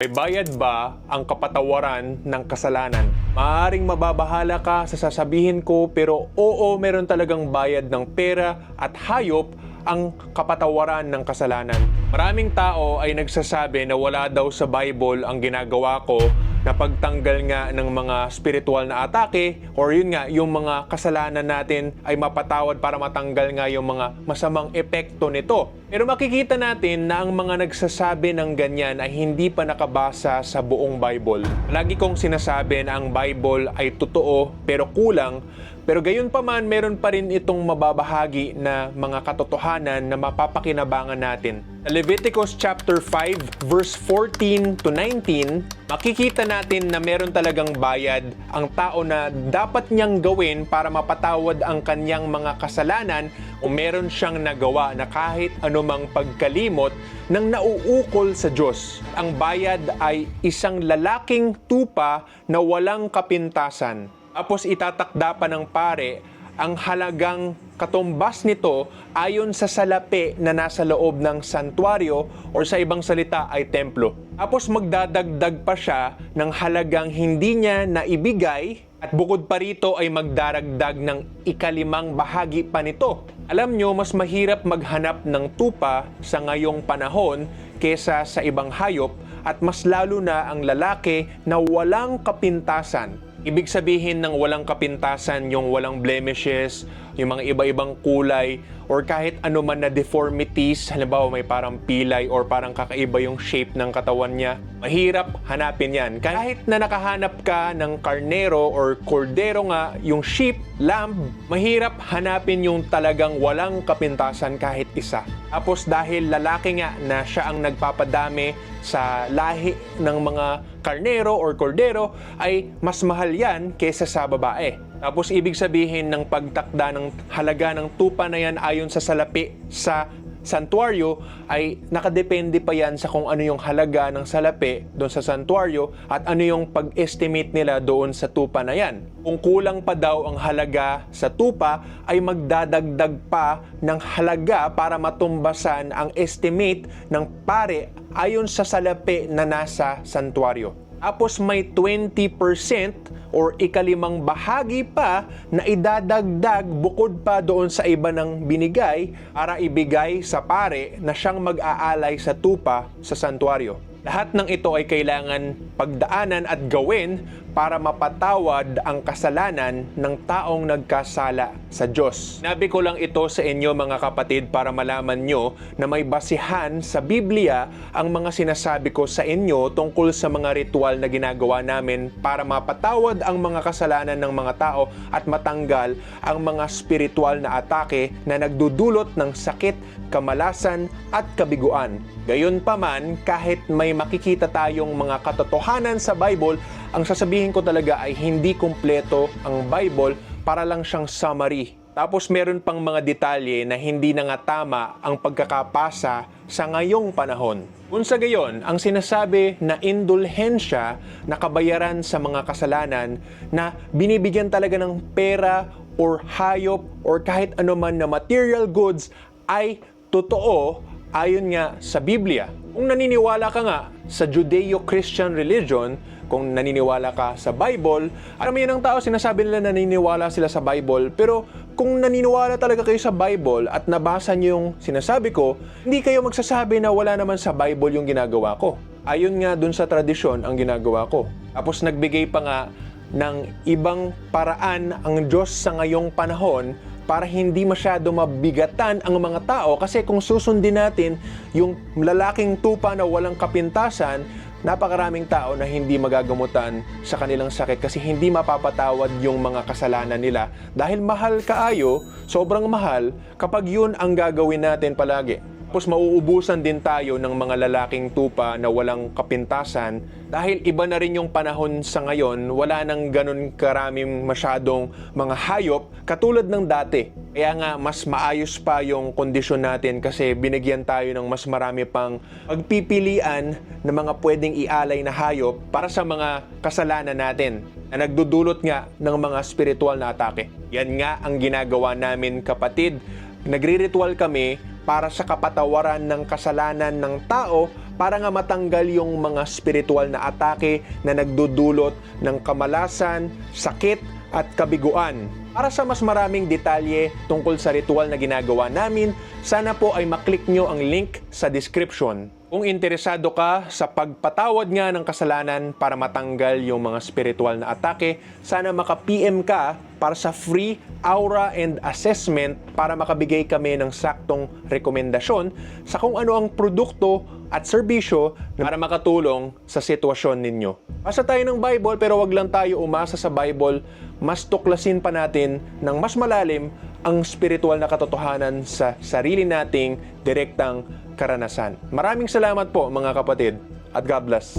May bayad ba ang kapatawaran ng kasalanan? Maaring mababahala ka sa sasabihin ko pero oo, meron talagang bayad ng pera at hayop ang kapatawaran ng kasalanan. Maraming tao ay nagsasabi na wala daw sa Bible ang ginagawa ko na pagtanggal nga ng mga spiritual na atake or yun nga, yung mga kasalanan natin ay mapatawad para matanggal nga yung mga masamang epekto nito. Pero makikita natin na ang mga nagsasabi ng ganyan ay hindi pa nakabasa sa buong Bible. Lagi kong sinasabi na ang Bible ay totoo pero kulang pero gayon pa man, meron pa rin itong mababahagi na mga katotohanan na mapapakinabangan natin. Leviticus chapter 5 verse 14 to 19, makikita natin na meron talagang bayad ang tao na dapat niyang gawin para mapatawad ang kanyang mga kasalanan kung meron siyang nagawa na kahit anumang pagkalimot ng nauukol sa Diyos. Ang bayad ay isang lalaking tupa na walang kapintasan. Tapos itatakda pa ng pare ang halagang katumbas nito ayon sa salapi na nasa loob ng santuario or sa ibang salita ay templo. Tapos magdadagdag pa siya ng halagang hindi niya naibigay at bukod pa rito ay magdaragdag ng ikalimang bahagi pa nito. Alam nyo, mas mahirap maghanap ng tupa sa ngayong panahon kesa sa ibang hayop at mas lalo na ang lalaki na walang kapintasan. Ibig sabihin ng walang kapintasan, yung walang blemishes, yung mga iba-ibang kulay, or kahit ano man na deformities, halimbawa may parang pilay or parang kakaiba yung shape ng katawan niya, mahirap hanapin yan. Kahit na nakahanap ka ng karnero or kordero nga, yung sheep, lamb, mahirap hanapin yung talagang walang kapintasan kahit isa. Tapos dahil lalaki nga na siya ang nagpapadami sa lahi ng mga karnero or kordero ay mas mahal yan kesa sa babae. Tapos ibig sabihin ng pagtakda ng halaga ng tupa na yan ayon sa salapi sa santuario ay nakadepende pa yan sa kung ano yung halaga ng salapi doon sa santuario at ano yung pag-estimate nila doon sa tupa na yan. Kung kulang pa daw ang halaga sa tupa ay magdadagdag pa ng halaga para matumbasan ang estimate ng pare ayon sa salapi na nasa santuario. Tapos may 20% or ikalimang bahagi pa na idadagdag bukod pa doon sa iba ng binigay para ibigay sa pare na siyang mag-aalay sa tupa sa santuario. Lahat ng ito ay kailangan pagdaanan at gawin para mapatawad ang kasalanan ng taong nagkasala sa Diyos. Nabi ko lang ito sa inyo mga kapatid para malaman nyo na may basihan sa Biblia ang mga sinasabi ko sa inyo tungkol sa mga ritual na ginagawa namin para mapatawad ang mga kasalanan ng mga tao at matanggal ang mga spiritual na atake na nagdudulot ng sakit, kamalasan at kabiguan. Gayon pa man, kahit may makikita tayong mga katotohanan sa Bible, ang sasabihin ko talaga ay hindi kumpleto ang Bible para lang siyang summary. Tapos meron pang mga detalye na hindi na nga tama ang pagkakapasa sa ngayong panahon. Kung sa gayon, ang sinasabi na indulhensya na kabayaran sa mga kasalanan na binibigyan talaga ng pera or hayop or kahit anuman na material goods ay totoo ayon nga sa Biblia. Kung naniniwala ka nga sa Judeo-Christian religion, kung naniniwala ka sa Bible, yun ang tao, sinasabi nila naniniwala sila sa Bible, pero kung naniniwala talaga kayo sa Bible at nabasa niyo yung sinasabi ko, hindi kayo magsasabi na wala naman sa Bible yung ginagawa ko. Ayon nga dun sa tradisyon ang ginagawa ko. Tapos nagbigay pa nga ng ibang paraan ang Diyos sa ngayong panahon para hindi masyado mabigatan ang mga tao kasi kung susundin natin yung lalaking tupa na walang kapintasan, napakaraming tao na hindi magagamutan sa kanilang sakit kasi hindi mapapatawad yung mga kasalanan nila dahil mahal kaayo, sobrang mahal kapag yun ang gagawin natin palagi. Tapos mauubusan din tayo ng mga lalaking tupa na walang kapintasan dahil iba na rin yung panahon sa ngayon, wala nang ganun karaming masyadong mga hayop katulad ng dati. Kaya nga mas maayos pa yung kondisyon natin kasi binigyan tayo ng mas marami pang pagpipilian ng mga pwedeng ialay na hayop para sa mga kasalanan natin na nagdudulot nga ng mga spiritual na atake. Yan nga ang ginagawa namin kapatid. Nagre-ritual kami para sa kapatawaran ng kasalanan ng tao para nga matanggal yung mga spiritual na atake na nagdudulot ng kamalasan, sakit at kabiguan. Para sa mas maraming detalye tungkol sa ritual na ginagawa namin, sana po ay maklik nyo ang link sa description. Kung interesado ka sa pagpatawad nga ng kasalanan para matanggal yung mga spiritual na atake, sana maka-PM ka para sa free aura and assessment para makabigay kami ng saktong rekomendasyon sa kung ano ang produkto at serbisyo para makatulong sa sitwasyon ninyo. Basa tayo ng Bible pero wag lang tayo umasa sa Bible, mas tuklasin pa natin ng mas malalim ang spiritual na katotohanan sa sarili nating direktang karanasan. Maraming salamat po mga kapatid at God bless.